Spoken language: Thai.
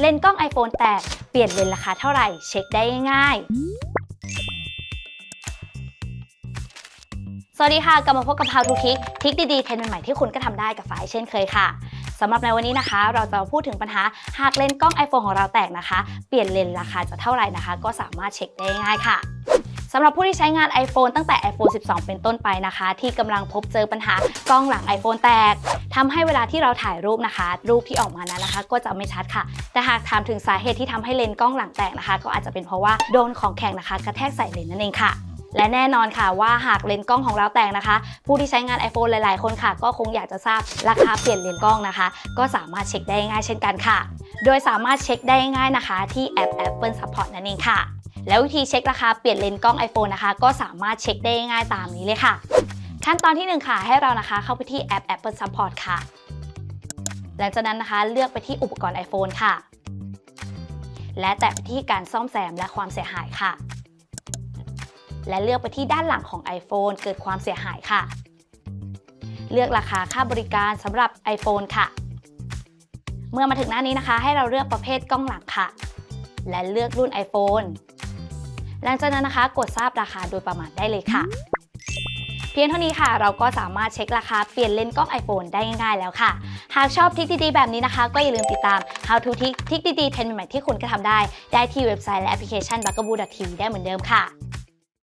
เลนกล้อง iPhone แตก เปลี่ยนเลนราคาเท่าไหร่ เช็คได้ง่ายสวัสดีค่ะ กลับมาพบกับ How to Trick ทิกดีๆ เทรนด์ใหม่ที่คุณก็ทำได้กับฝ่ายเช่นเคยค่ะสำหรับในวันนี้นะคะ เราจะพูดถึงปัญหาหากเลนส์กล้อง iPhone ของเราแตกนะคะ เปลี่ยนเลนส์ราคาจะเท่าไหร่นะคะ ก็สามารถเช็คได้ง่ายค่ะ สำหรับผู้ที่ใช้งาน iPhone ตั้งแต่ iPhone 12 เป็นต้นไปนะคะ ที่กำลังพบเจอปัญหากล้องหลัง iPhone แตกทำให้เวลาที่เราถ่ายรูปนะคะ รูปที่ออกมานั้นนะคะ ก็จะไม่ชัดค่ะ แต่หากถามถึงสาเหตุที่ทำให้เลนส์กล้องหลังแตกนะคะ ก็อาจจะเป็นเพราะว่าโดนของแข็งนะคะ กระแทกใส่เลนส์นั่นเองค่ะและแน่นอนค่ะว่าหากเลนส์กล้องของเราแตกนะคะ ผู้ที่ใช้งาน iPhone หลาย ๆ คนค่ะ ก็คงอยากจะทราบราคาเปลี่ยนเลนส์กล้องนะคะ ก็สามารถเช็คได้ง่ายเช่นกันค่ะ โดยสามารถเช็คได้ง่ายนะคะ ที่แอป Apple Support นั่นเองค่ะ แล้ววิธีเช็คราคาเปลี่ยนเลนส์กล้อง iPhone นะคะ ก็สามารถเช็คได้ง่ายตามนี้เลยค่ะ ขั้นตอนที่หนึ่งค่ะ ให้เรานะคะเข้าไปที่แอป Apple Support ค่ะ หลังจากนั้นนะคะเลือกไปที่อุปกรณ์ iPhone ค่ะ และแตะไปที่การซ่อมแซมและความเสียหายค่ะ และเลือกไปที่ด้านหลังของ iPhone เกิดความเสียหายค่ะ เลือกราคาค่าบริการสำหรับ iPhone ค่ะ เมื่อมาถึงหน้านี้นะคะ ให้เราเลือกประเภทกล้องหลังค่ะ และเลือกรุ่น iPhone หลังจากนั้นนะคะ กดทราบราคาโดยประมาณได้เลยค่ะ เพียงเท่านี้ค่ะ เราก็สามารถเช็คราคาเปลี่ยนเลนส์กล้อง iPhone ได้ง่ายๆแล้วค่ะ หากชอบทริคดีๆแบบนี้นะคะ ก็อย่าลืมติดตาม How to Trick ทริคดีๆเทรนด์ใหม่ๆที่คุณก็ทำได้ ได้ที่เว็บไซต์และแอปพลิเคชัน b u g a b o o t v ได้เหมือนเดิมค่ะ